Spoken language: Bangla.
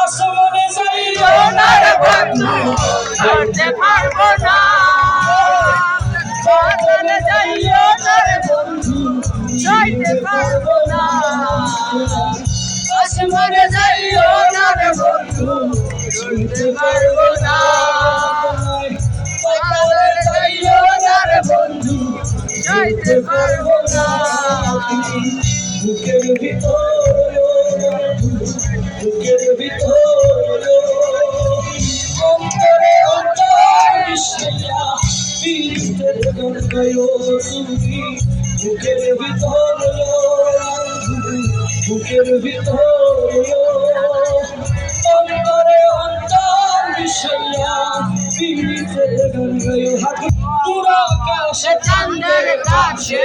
আসমানে যাইও না রে বন্ধু ধরতে পারব না। বাগানে যাইও না রে বন্ধু যাইতে পারব না। আসমানে যাইও না রে বন্ধু শুনতে পারব না। বন্ধু যাইতে পারব না। বুকের ভিতর বুকের ভিতর অন্তরে অন্তর মিশিয়া পীড়িতের গান গায়ো তুমি বুকের ভিতর বুকের ভিতর অন্তরে অন্তর চাঁদের কাছে